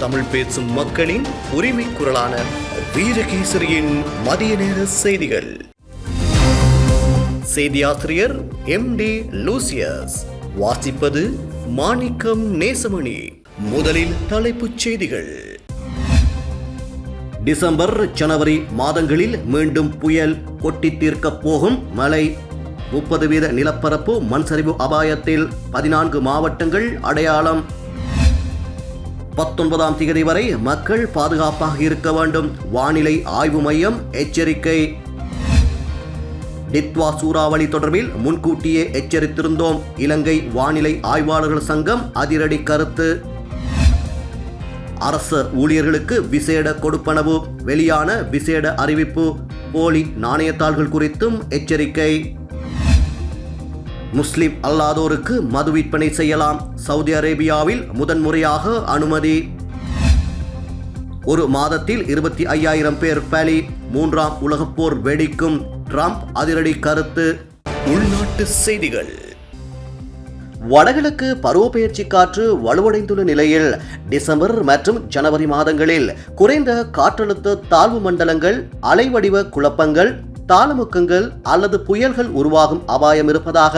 தமிழ் பேசும் மக்களின் உரிமை குரலான வீரகேசரியின் மதிய நேர செய்திகள். செய்தியாசிரியர் எம் டி லூசியஸ். வாசிப்பது மாணிக்கம் நேசமணி. முதலில் தலைப்புச் செய்திகள். டிசம்பர் ஜனவரி மாதங்களில் மீண்டும் புயல் கொட்டி தீர்க்கப் போகும் மழை. முப்பது வீத நிலப்பரப்பு மண்சரிவு அபாயத்தில் பதினான்கு மாவட்டங்கள் அடையாளம். பத்தொன்பதாம் தேதி வரை மக்கள் பாதுகாப்பாக இருக்க வேண்டும். வானிலை ஆய்வு மையம் எச்சரிக்கை. டித்வா சூறாவளி தொடர்பில் முன்கூட்டியே எச்சரித்திருந்தோம். இலங்கை வானிலை ஆய்வாளர்கள் சங்கம் அதிரடி கருத்து. அரச ஊழியர்களுக்கு விசேட கொடுப்பனவு. வெளியான விசேட அறிவிப்பு. போலி நாணயத்தாள்கள் குறித்தும் எச்சரிக்கை. முஸ்லிம் அல்லாதோருக்கு மது விற்பனை செய்யலாம். சவுதி அரேபியாவில் முதன்முறையாக அனுமதி. ஒரு மாதத்தில் இருபத்தி ஐயாயிரம் பேர் பலி. மூன்றாம் உலகப் போர் வெடிக்கும். ட்ரம்ப் அதிரடி கருத்து. உள்நாட்டு செய்திகள். வடகிழக்கு பருவப்பெயர்ச்சி காற்று வலுவடைந்துள்ள நிலையில் டிசம்பர் மற்றும் ஜனவரி மாதங்களில் குறைந்த காற்றழுத்த தாழ்வு மண்டலங்கள் அலைவடிவ குழப்பங்கள் தாளமுக்கங்கள் அல்லது புயல்கள் உருவாகும் அபாயம் இருப்பதாக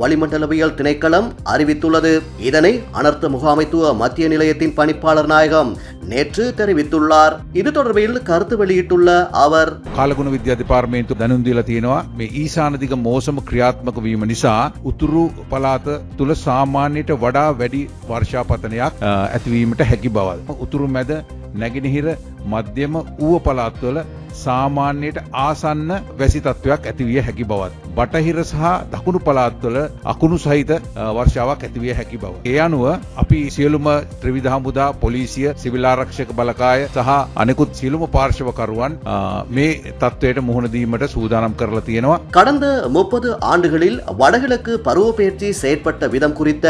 வளிமண்டலவியல் திணைக்களம் அறிவித்துள்ளது இதனை அனர்த்த முகாமைத்துவ மத்திய நிலையத்தின் பணிப்பாளர் நாயகம் நேற்று தெரிவித்துள்ளார் இது தொடர்பில் கருத்து வெளியிட்டுள்ள அவர் කාලගුණ විද්‍යා දෙපාර්තමේන්තුව දැනුම් දීලා තියෙනවා මේ ඊශානදික මෝසම ක්‍රියාත්මක වීම නිසා උතුරු පළාත තුළ සාමාන්‍යයට වඩා වැඩි වර්ෂාපතනයක් අ, ඇතිවීමට හැකි බවද. උතුරු මැද නැගෙනහිර මධ්‍යම ඌව පළාත්වල සාමාන්‍යයට ආසන්න වැසි තත්ත්වයක් ඇතිවිය හැකි බවත්. බටහිර සහ දකුණු පළාත්වල අකුණු සහිත අ, වර්ෂාවක් ඇතිවිය හැකි බව. ඒ අනුව අපි සියලුම ත්‍රවිධ හමුදා පොලිසිය සිවිලාරක්ෂක බලකාය සහ අනෙකුත් සියලුම පාර්ශවකරුවන් අ, මේ තත්ත්වයට මුහුණ දීමට සූදානම් කරලා තියෙනවා. கடந்த முப்பது ஆண்டுகளில் வடகிழக்கு பருவப்பெயர்ச்சி செயற்பட்ட விதம் குறித்த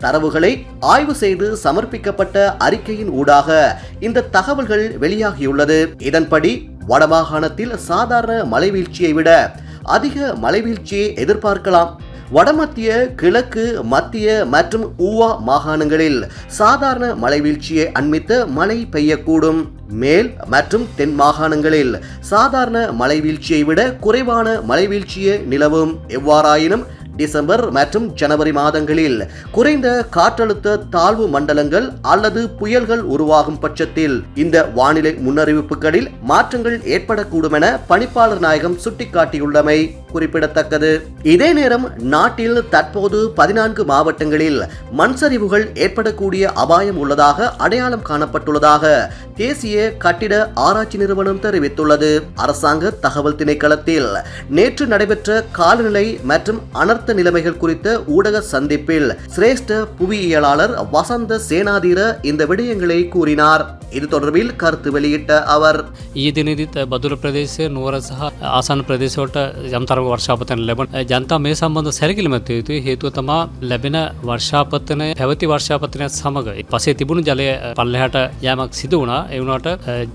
தரவுகளை ஆய்வு செய்து சமர்ப்பிக்கப்பட்ட அறிக்கையின் ஊடாக இந்த தகவல்கள் வெளியாகியுள்ளது இதன்படி வடமாகாணத்தில் சாதாரண மலைவீழ்ச்சியை விட அதிக மலைவீழ்ச்சியை எதிர்பார்க்கலாம். வடமத்திய கிழக்கு மத்திய மற்றும் ஊவா மாகாணங்களில் சாதாரண மழைவீழ்ச்சியை அண்மித்த மழை பெய்யக்கூடும். மேல் மற்றும் தென் மாகாணங்களில் சாதாரண மழைவீழ்ச்சியை விட குறைவான மழைவீழ்ச்சியே நிலவும். எவ்வாறாயினும் டிசம்பர் மற்றும் ஜனவரி மாதங்களில் குறைந்த காற்றழுத்த தாழ்வு மண்டலங்கள் அல்லது புயல்கள் உருவாகும் பட்சத்தில் இந்த வானிலை முன்னறிவிப்புகளில் மாற்றங்கள் ஏற்படக்கூடும் என பணிப்பாளர் நாயகம் சுட்டிக்காட்டியுள்ளமை குறிப்பிடத்தக்கது. இதே நேரம் நாட்டில் தற்போது பதினான்கு மாவட்டங்களில் மண் சரிவுகள் ஏற்படக்கூடிய அபாயம் உள்ளதாக அடையாளம் காணப்பட்டுள்ளதாக தேசிய கட்டிட ஆராய்ச்சி நிறுவனம் தெரிவித்துள்ளது. அரசாங்க தகவல் திணைக்களத்தில் நேற்று நடைபெற்ற காலநிலை மற்றும் அனர்த்த நிலைமைகள் குறித்த ஊடக சந்திப்பில் சிரேஷ்ட புவியியலாளர் வசந்த சேனாதீர இந்த விடயங்களை கூறினார் இது தொடர்பில் கருத்து வெளியிட்ட அவர் ඊයේ දිනදිත් බදුල ප්‍රදේශය නුවර සහ ආසන්න ප්‍රදේශවලට යම් තරම වර්ෂාපතන ලැබන ජනතා මේ සම්බන්ධ සැරකිලිමත් යුතුයි හේතුව තමා ලැබෙන වර්ෂාපතනය පැවති වර්ෂාපතනයත් සමඟ පසේ තිබුණු ජලය පල්ලෙහට යෑමක් සිදු වුණා එවුණට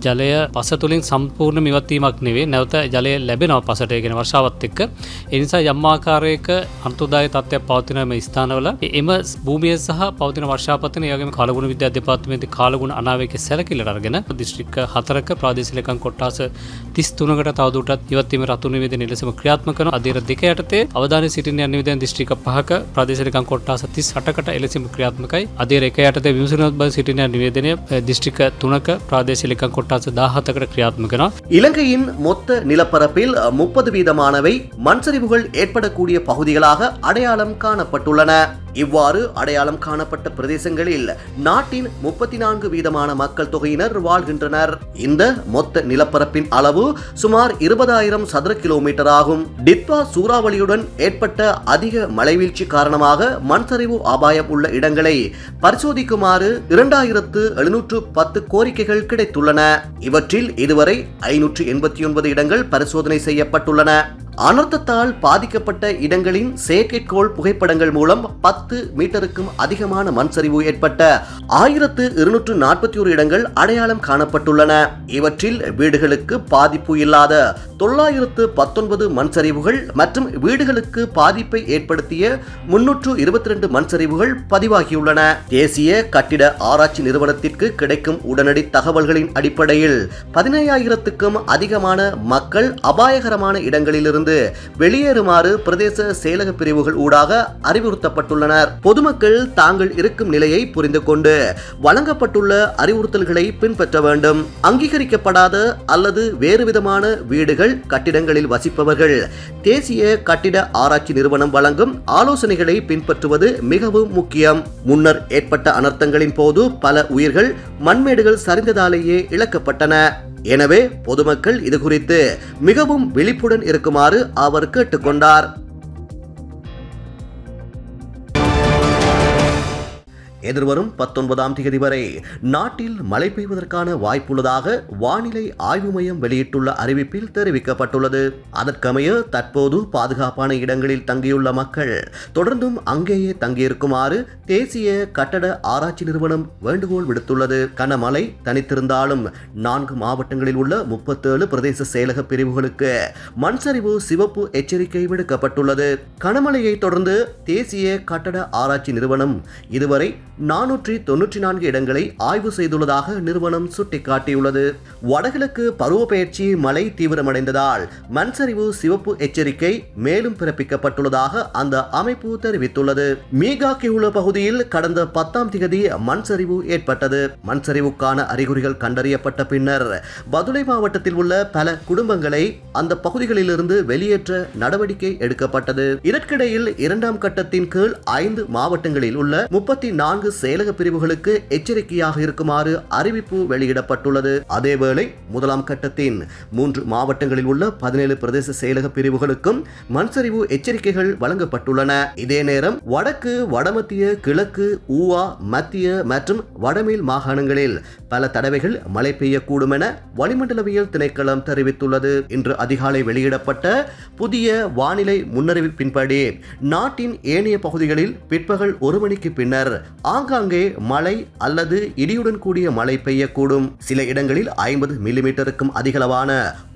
ජලය පස තුළින් සම්පූර්ණ මිවත්වීමක් නෙවේ නැවත ජලය ලැබෙනව පසට ගෙන වර්ෂාවත් එක්ක එනිසා යම්මාකාරයක අන්තුදාය තත්ත්වයක් පවතින මේ ස්ථානවල එම භූමිය සහ පවතින වර්ෂාපතන යගම කාලගුණ විද්‍යා දෙපාර්තමේන්ති කාලගුණ අනාවක සැලකිල්ලට අරගෙන දිස්ත්‍රික්ක හතරක ප්‍රාදේශිකයන් කොට්ටාස 33කට තවදුරටත් ඉවත්වීම රතු නිවේදනය ලෙසම ක්‍රියාත්මක කරන අධීර දෙක යටතේ අවධානය සිටින යන නිවේදන දිස්ත්‍රික්ක පහක ප්‍රාදේශිකයන් කොට්ටාස 38කට එලෙසම ක්‍රියාත්මකයි අධීර එක යටතේ විමසනවත් බව සිටින යන නිවේදනය දිස්ත්‍රික්ක 3ක ප්‍රාදේශිකයන් කොට්ටාස 17කට ක්‍රියාත්මක කරනවා இலங்கையின் மொத்த நிலப்பரப்பில் முப்பது வீதமானவை மண்சரிவுகள் ஏற்படக்கூடிய பகுதிகளாக அடையாளம் காணப்பட்டுள்ளன. இவ்வாறு அடையாளம் காணப்பட்ட பிரதேசங்களில் நாட்டின் முப்பத்தி நான்கு வீதமான மக்கள் தொகையினர் வாழ்கின்றனர். இந்த மொத்த நிலப்பரப்பின் அளவு சுமார் இருபதாயிரம் சதுர கிலோமீட்டர் ஆகும். டித்வா சூறாவளியுடன் ஏற்பட்ட அதிக மழைவீழ்ச்சி காரணமாக மண்சரிவு அபாயம் உள்ள இடங்களை பரிசோதிக்குமாறு இரண்டாயிரத்து எழுநூற்று பத்து கோரிக்கைகள் கிடைத்துள்ளன. இவற்றில் இதுவரை ஐநூற்று எண்பத்தி ஒன்பது இடங்கள் பரிசோதனை செய்யப்பட்டுள்ளன. அனர்த்தத்தால் பாதிக்கப்பட்ட இடங்களின் செயற்கைக்கோள் புகைப்படங்கள் மூலம் பத்து மீட்டருக்கும் அதிகமான மண் சரிவு ஏற்பட்ட ஆயிரத்து இருநூற்று நாற்பத்தி ஒரு இடங்கள் அடையாளம் காணப்பட்டுள்ளன. இவற்றில் வீடுகளுக்கு பாதிப்பு இல்லாத தொள்ளாயிரத்து பத்தொன்பது மண் சரிவுகள் மற்றும் வீடுகளுக்கு பாதிப்பை ஏற்படுத்திய முன்னூற்று இருபத்தி ரெண்டு மண் சரிவுகள் பதிவாகியுள்ளன. தேசிய கட்டிட ஆராய்ச்சி நிறுவனத்திற்கு கிடைக்கும் உடனடி தகவல்களின் அடிப்படையில் பதினையாயிரத்துக்கும் அதிகமான மக்கள் அபாயகரமான இடங்களிலிருந்து வெளியேறுமாறு பிரதேச செயலக பிரிவுகள் ஊடாக அறிவுறுத்தப்பட்டுள்ளனர். பொதுமக்கள் தாங்கள் இருக்கும் நிலையை புரிந்து கொண்டு வழங்கப்பட்டுள்ள அறிவுறுத்தல்களை பின்பற்ற வேண்டும். அங்கீகரிக்கப்படாத அல்லது வேறு விதமான வீடுகள் கட்டிடங்களில் வசிப்பவர்கள் தேசிய கட்டிட ஆராய்ச்சி நிறுவனம் வழங்கும் ஆலோசனைகளை பின்பற்றுவது மிகவும் முக்கியம். முன்னர் ஏற்பட்ட அனர்த்தங்களின் போது பல உயிர்கள் மண்மேடுகள் சரிந்ததாலேயே இழக்கப்பட்டன. எனவே பொதுமக்கள் இது குறித்து மிகவும் விழிப்புடன் இருக்குமாறு அவர் கேட்டுக்கொண்டார். எதிர்வரும் பத்தொன்பதாம் தேதி வரை நாட்டில் மழை பெய்வதற்கான வாய்ப்புள்ளதாக வானிலை ஆய்வு மையம் வெளியிட்டுள்ள அறிவிப்பில் தெரிவிக்கப்பட்டுள்ளது. அதற்கமைய தற்போது பாதுகாப்பான இடங்களில் தங்கியுள்ள மக்கள் தொடர்ந்தும் அங்கேயே தங்கியிருக்குமாறு தேசிய கட்டட ஆராய்ச்சி நிறுவனம் வேண்டுகோள் விடுத்துள்ளது. கனமழை தனித்திருந்தாலும் நான்கு மாவட்டங்களில் உள்ள முப்பத்தேழு பிரதேச செயலக பிரிவுகளுக்கு மண்சரிவு சிவப்பு எச்சரிக்கை விடுக்கப்பட்டுள்ளது. கனமழையை தொடர்ந்து தேசிய கட்டட ஆராய்ச்சி நிறுவனம் இதுவரை நானூற்றி தொன்னூற்றி நான்கு இடங்களை ஆய்வு செய்துள்ளதாக நிறுவனம் சுட்டிக்காட்டியுள்ளது. வடகிழக்கு பருவப்பெயர்ச்சி மழை தீவிரமடைந்ததால் மண்சரிவு சிவப்பு எச்சரிக்கை மேலும் பிறப்பிக்கப்பட்டுள்ளதாக அந்த அமைப்பு தெரிவித்துள்ளது. மீகாக்கியுள்ள பகுதியில் கடந்த பத்தாம் திகதி மண்சரிவு ஏற்பட்டது. மண்சரிவுக்கான அறிகுறிகள் கண்டறியப்பட்ட பின்னர் பதுளை மாவட்டத்தில் உள்ள பல குடும்பங்களை அந்த பகுதிகளிலிருந்து வெளியேற்ற நடவடிக்கை எடுக்கப்பட்டது. இதற்கிடையில் இரண்டாம் கட்டத்தின் கீழ் ஐந்து மாவட்டங்களில் உள்ள முப்பத்தி நான்கு செயலக பிரிவுகளுக்கு எச்சரிக்கையாக இருக்குமாறு அறிவிப்பு வெளியிடப்பட்டுள்ளது. அதேவேளை முதலாம் கட்டத்தின் மூன்று மாவட்டங்களில் உள்ள பதினேழு பிரதேச செயலக பிரிவுகளுக்கும் மண்சரிவு எச்சரிக்கைகள் வழங்கப்பட்டுள்ளன. இதே நேரம் வடக்கு வடமத்திய கிழக்கு ஊவா மத்திய மற்றும் வடமேல் மாகாணங்களில் பல தடவைகள் மழை பெய்யக்கூடும் என வளிமண்டலவியல் திணைக்களம் தெரிவித்துள்ளது. இன்று அதிகாலை வெளியிடப்பட்ட புதிய வானிலை முன்னறிவிப்பின்படி நாட்டின் ஏனைய பகுதிகளில் பிற்பகல் ஒரு மணிக்கு பின்னர் ஆங்காங்கே மழை அல்லது இடியுடன் கூடிய மழை பெய்யக்கூடும். சில இடங்களில் ஐம்பது மில்லிமீட்டருக்கும் அதிகளவான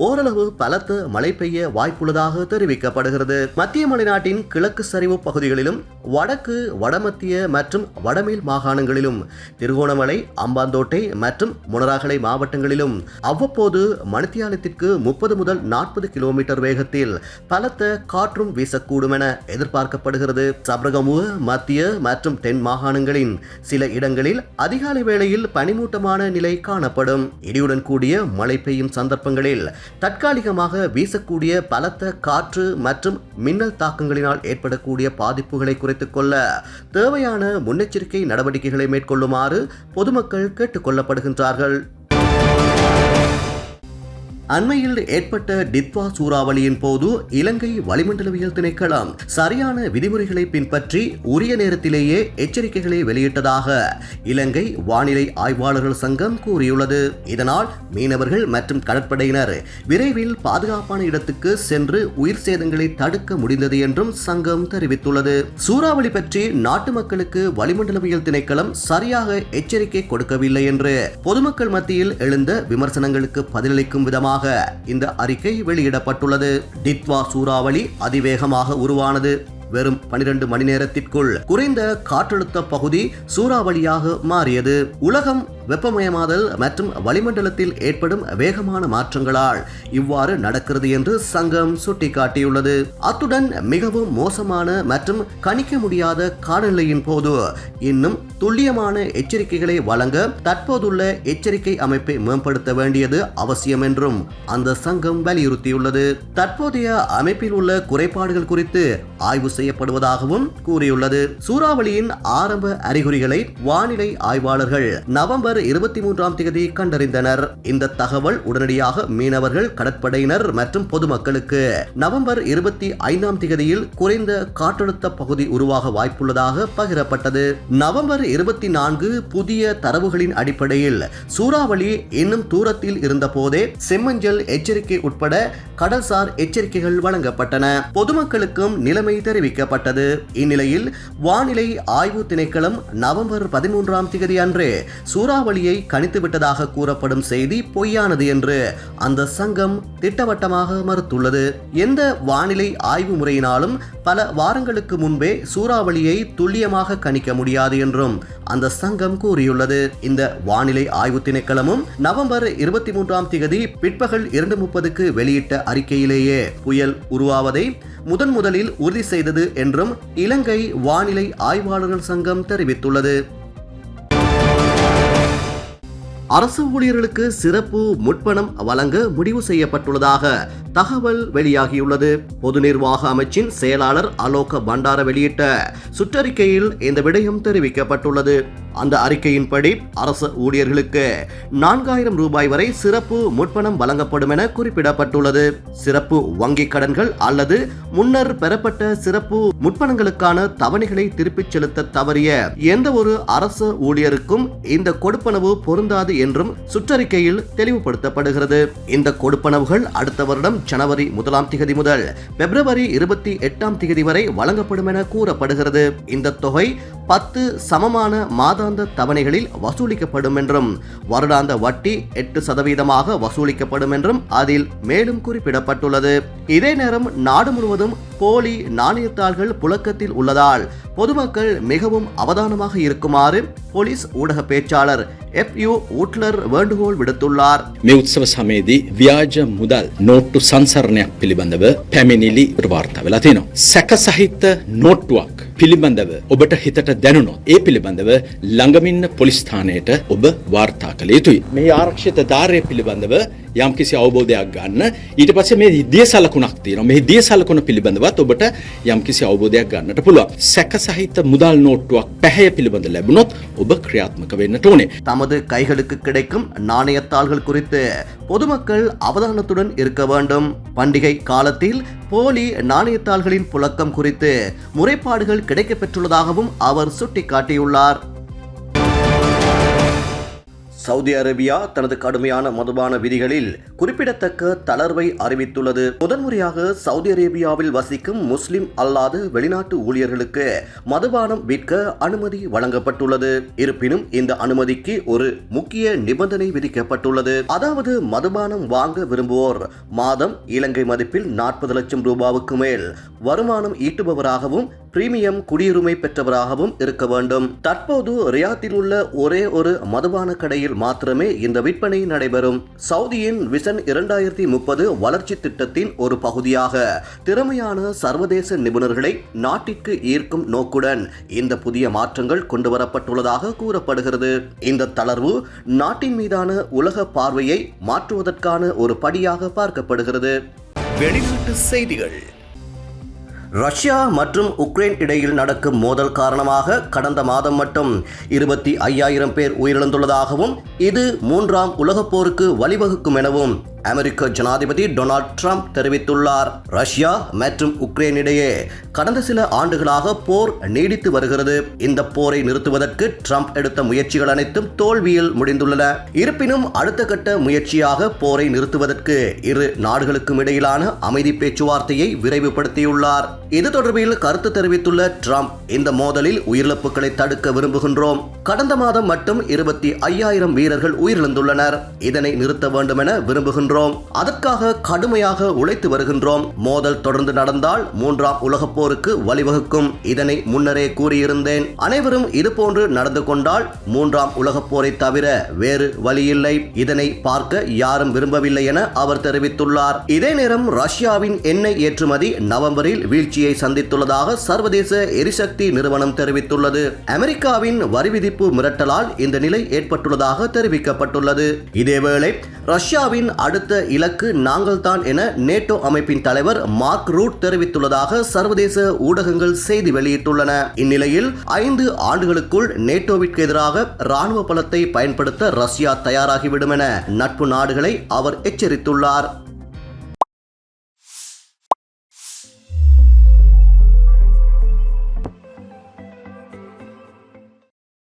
ஓரளவு பலத்த மழை பெய்ய வாய்ப்புள்ளதாக தெரிவிக்கப்படுகிறது. மத்திய மலைநாட்டின் கிழக்கு சரிவு பகுதிகளிலும் வடக்கு வடமத்திய மற்றும் வடமேல் மாகாணங்களிலும் திருகோணமலை அம்பாந்தோட்டை மற்றும் முனராகலை மாவட்டங்களிலும் அவ்வப்போது மணித்தியாலத்திற்கு முப்பது முதல் நாற்பது கிலோமீட்டர் வேகத்தில் பலத்த காற்றும் வீசக்கூடும் என எதிர்பார்க்கப்படுகிறது. சபரகமுக மத்திய மற்றும் தென் மாகாணங்களின் சில இடங்களில் அதிகாலை வேளையில் பனிமூட்டமான நிலை காணப்படும். இடியுடன் கூடிய மழை பெய்யும் சந்தர்ப்பங்களில் தற்காலிகமாக வீசக்கூடிய பலத்த காற்று மற்றும் மின்னல் தாக்கங்களினால் ஏற்படக்கூடிய பாதிப்புகளை குறைத்துக் கொள்ள தேவையான முன்னெச்சரிக்கை நடவடிக்கைகளை மேற்கொள்ளுமாறு பொதுமக்கள் கேட்டுக்கொள்ளப்படுகின்றார்கள் அண்மையில் ஏற்பட்ட டித்வா சூறாவளியின் போது இலங்கை வளிமண்டலவியல் திணைக்களம் சரியான விதிமுறைகளை பின்பற்றி உரிய நேரத்திலேயே எச்சரிக்கைகளை வெளியிட்டதாக இலங்கை வானிலை ஆய்வாளர்கள் சங்கம் கூறியுள்ளது. இதனால் மீனவர்கள் மற்றும் கடற்படையினர் விரைவில் பாதுகாப்பான இடத்துக்கு சென்று உயிர் சேதங்களை தடுக்க முடிந்தது என்றும் சங்கம் தெரிவித்துள்ளது. சூறாவளி பற்றி நாட்டு மக்களுக்கு வளிமண்டலவியல் திணைக்களம் சரியாக எச்சரிக்கை கொடுக்கவில்லை என்று பொதுமக்கள் மத்தியில் எழுந்த விமர்சனங்களுக்கு பதிலளிக்கும் விதமாக இந்த அறிக்கை வெளியிடப்பட்டுள்ளது. டித்வா சூறாவளி அதிவேகமாக உருவானது. வெறும் 12 மணி நேரத்திற்குள் குறைந்த காற்றழுத்த பகுதி சூறாவளியாக மாறியது. உலகம் வெப்பமயமாதல் மற்றும் வளிமண்டலத்தில் ஏற்படும் வேகமான மாற்றங்களால் இவ்வாறு நடக்கிறது என்று சங்கம் சுட்டிக்காட்டியுள்ளது. அத்துடன் மிகவும் மோசமான மற்றும் கணிக்க முடியாத காலநிலையின் போது இன்னும் துல்லியமான எச்சரிக்கைகளை வழங்க தற்போதுள்ள எச்சரிக்கை அமைப்பை மேம்படுத்த வேண்டியது அவசியம் என்றும் அந்த சங்கம் வலியுறுத்தியுள்ளது. தற்போதைய அமைப்பில் உள்ள குறைபாடுகள் குறித்து ஆய்வு செய்யப்படுவதாகவும் கூறியுள்ளது. சூறாவளியின் ஆரம்ப அறிகுறிகளை வானிலை ஆய்வாளர்கள் நவம்பர் நவம்பர் இருபத்தி மூன்றாம் தேதி கண்டறிந்தனர். இந்த தகவல் உடனடியாக மீனவர்கள் கடற்படையினர் மற்றும் பொதுமக்களுக்கு. நவம்பர் இருபத்தி ஐந்தாம் தேதியில் குறைந்த காற்றழுத்த பகுதி உருவாக வாய்ப்புள்ளதாக பகிரப்பட்டது. நவம்பர் இருபத்தி நான்கு புதிய தரவுகளின் அடிப்படையில் சூறாவளி இன்னும் தூரத்தில் இருந்த போதே செம்மஞ்சள் எச்சரிக்கை உட்பட கடல்சார் எச்சரிக்கைகள் வழங்கப்பட்டன. பொதுமக்களுக்கும் நிலைமை தெரிவிக்கப்பட்டது. இந்நிலையில் வானிலை ஆய்வு திணைக்களம் நவம்பர் பதிமூன்றாம் தேதி அன்று சூறாவளி சூறாவளியை கணித்துவிட்டதாக கூறப்படும் செய்தி பொய்யானது என்று அந்த சங்கம் திட்டவட்டமாக மறுத்துள்ளது. எந்த வானிலை ஆய்வு முறையினாலும் பல வாரங்களுக்கு முன்பே சூறாவளியை துல்லியமாக கணிக்க முடியாது என்றும் அந்த சங்கம் கூறியுள்ளது. இந்த வானிலை ஆய்வு திணைக்களமும் நவம்பர் இருபத்தி மூன்றாம் திகதி பிற்பகல் இரண்டு முப்பதுக்கு வெளியிட்ட அறிக்கையிலேயே புயல் உருவாவதை முதன் முதலில் உறுதி செய்தது என்றும் இலங்கை வானிலை ஆய்வாளர்கள் சங்கம் தெரிவித்துள்ளது. அரசு ஊழியர்களுக்கு சிறப்பு முற்பணம் வழங்க முடிவு செய்யப்பட்டுள்ளதாக தகவல் வெளியாகியுள்ளது. பொது நிர்வாக அமைச்சின் செயலாளர் அலோக பண்டார வெளியிட்ட சுற்றறிக்கையில் இந்த விடயம் தெரிவிக்கப்பட்டுள்ளது. அந்த அறிக்கையின்படி அரசு ஊழியர்களுக்கு நான்காயிரம் ரூபாய் வரை சிறப்பு முற்பணம் வழங்கப்படும் என குறிப்பிடப்பட்டுள்ளது. சிறப்பு வங்கிக் கடன்கள் அல்லது முன்னர் பெறப்பட்ட சிறப்பு முற்பணங்களுக்கான தவணைகளை திருப்பிச் செலுத்த தவறிய எந்த ஒரு அரசு ஊழியருக்கும் இந்த கொடுப்பனவு பொருந்தாது என்றும் சுற்றறிக்கையில் தெளிவுபடுத்தப்படுகிறது. இந்த கொடுப்பனவுகள் அடுத்த வருடம் ஜனவரி முதலாம் திகதி முதல் பிப்ரவரி இருபத்தி எட்டாம் திகதி வரை வழங்கப்படும் என கூறப்படுகிறது. இந்த தொகை பத்து சமமான மாதாந்த தவணைகளில் வசூலிக்கப்படும் என்றும் வருடாந்த வட்டி எட்டு சதவீதமாக வசூலிக்கப்படும் என்றும் அதில் மேலும் குறிப்பிடப்பட்டுள்ளது. இதே நேரம் நாடு முழுவதும் போலி நாணயத்தாள்கள் புழக்கத்தில் உள்ளதால் பொதுமக்கள் மிகவும் அவதானமாக இருக்குமாறு போலீஸ் ஊடக பேச்சாளர் எஃப் யு ஊட்லர் வேண்டுகோள் விடுத்துள்ளார் මේ උත්සව සමයේදී ව්‍යාජ මුදල් නෝට්ටු සංසරණයක් පිළිබඳව පැමිණිලි වාර්තා වෙලා තියෙනවා. සැක සහිත නෝට්ටුවක් පිළිබඳව ඔබට හිතට දැනුණොත් ඒ පිළිබඳව ළඟමින්න පොලිස් ස්ථානයට ඔබ වාර්තා කළ යුතුයි. මේ ආරක්ෂිත ධාරය පිළිබඳව යම්කිසි අවබෝධයක් ගන්න ඊට පස්සේ මේ දිය සලකුණක් තියෙනවා. මේ දිය සලකුණ පිළිබඳවත් ඔබට යම්කිසි අවබෝධයක් ගන්නට පුළුවන්. සැක සහිත මුදල් නෝට්ටුවක් පැහැය පිළිබඳ ලැබුණොත් ඔබ ක්‍රියාත්මක වෙන්නට ඕනේ. தமது கைகளுக்கு கிடைக்கும் நாணயத்தாள்கள் குறித்து பொதுமக்கள் அவதானத்துடன் இருக்க வேண்டும் பண்டிகை காலத்தில் போலி நாணயத்தாள்களின் புழக்கம் குறித்து முறைப்பாடுகள் கிடைக்கப்பெற்றுள்ளதாகவும் அவர் சுட்டிக்காட்டியுள்ளார் சவுதி அரேபியா தனது கடுமையான மதுபான விதிகளில் குறிப்பிடத்தக்க தளர்வை அறிவித்துள்ளது. முதன்முறையாக சவுதி அரேபியாவில் வசிக்கும் முஸ்லிம் அல்லாத வெளிநாட்டு ஊழியர்களுக்கு மதுபானம் விற்க அனுமதி வழங்கப்பட்டுள்ளது. இருப்பினும் இந்த அனுமதிக்கு ஒரு முக்கிய நிபந்தனை விதிக்கப்பட்டுள்ளது. அதாவது மதுபானம் வாங்க விரும்புவோர் மாதம் இலங்கை மதிப்பில் நாற்பது லட்சம் ரூபாவுக்கு மேல் வருமானம் ஈட்டுபவராகவும் பிரீமியம் குடியுரிமை பெற்றவராகவும் இருக்க வேண்டும். தற்போது ரியாத்தில் உள்ள ஒரே ஒரு மதுபான கடையில் மாத்திரமே இந்த விற்பனை நடைபெறும். சவுதியின் விசன் இரண்டாயிரத்தி முப்பது வளர்ச்சி திட்டத்தின் ஒரு பகுதியாக திறமையான சர்வதேச நிபுணர்களை நாட்டிற்கு ஈர்க்கும் நோக்குடன் இந்த புதிய மாற்றங்கள் கொண்டுவரப்பட்டுள்ளதாக கூறப்படுகிறது. இந்த தளர்வு நாட்டின் மீதான உலக பார்வையை மாற்றுவதற்கான ஒரு படியாக பார்க்கப்படுகிறது. வெளிநாட்டு செய்திகள். ரஷ்யா மற்றும் உக்ரைன் இடையில் நடக்கும் மோதல் காரணமாக கடந்த மாதம் மட்டும் இருபத்தி ஐயாயிரம் பேர் உயிரிழந்துள்ளதாகவும் இது மூன்றாம் உலகப் போருக்கு வழிவகுக்கும் எனவும் அமெரிக்க ஜனாதிபதி டொனால்ட் ட்ரம்ப் தெரிவித்துள்ளார். ரஷ்யா மற்றும் உக்ரைன் இடையே கடந்த சில ஆண்டுகளாக போர் நீடித்து வருகிறது. இந்த போரை நிறுத்துவதற்கு ட்ரம்ப் எடுத்த முயற்சிகள் அனைத்தும் தோல்வியில் முடிந்துள்ளன. இருப்பினும் அடுத்த கட்ட முயற்சியாக போரை நிறுத்துவதற்கு இரு நாடுகளுக்கும் இடையிலான அமைதி பேச்சுவார்த்தையை விரைவுபடுத்தியுள்ளார். இது தொடர்பில் கருத்து தெரிவித்துள்ள ட்ரம்ப் இந்த மோதலில் உயிரிழப்புகளை தடுக்க விரும்புகின்றோம். கடந்த மாதம் மட்டும் இருபத்தி ஐயாயிரம் வீரர்கள் உயிரிழந்துள்ளனர். இதனை நிறுத்த வேண்டும் என விரும்புகின்றோம். அதற்காக கடுமையாக உழைத்து வருகின்றோம். மோதல் தொடர்ந்து நடந்தால் மூன்றாம் உலகப் போருக்கு வழிவகுக்கும். இதனை முன்னரே கூறியிருந்தேன். அனைவரும் இதுபோன்று நடந்து கொண்டால் மூன்றாம் உலகப் போரை தவிர வேறு வழியில்லை. இதனை பார்க்க யாரும் விரும்பவில்லை என அவர் தெரிவித்துள்ளார். இதே நேரம் ரஷ்யாவின் எண்ணெய் ஏற்றுமதி நவம்பரில் வீழ்ச்சி வீழ்ச்சியை சந்தித்துள்ளதாக சர்வதேச எரிசக்தி நிறுவனம் தெரிவித்துள்ளது. அமெரிக்காவின் வரி விதிப்பு மிரட்டலால் இந்த நிலை ஏற்பட்டுள்ளதாக தெரிவிக்கப்பட்டுள்ளது. இதேவேளை ரஷ்யாவின் அடுத்த இலக்கு நாங்கள்தான் என நேட்டோ அமைப்பின் தலைவர் மார்க் ரூட் தெரிவித்துள்ளதாக சர்வதேச ஊடகங்கள் செய்தி வெளியிட்டுள்ளன. இந்நிலையில் ஐந்து ஆண்டுகளுக்குள் நேட்டோவிற்கு எதிராக ராணுவ பலத்தை பயன்படுத்த ரஷ்யா தயாராகிவிடும் என நட்பு நாடுகளை அவர் எச்சரித்துள்ளார்.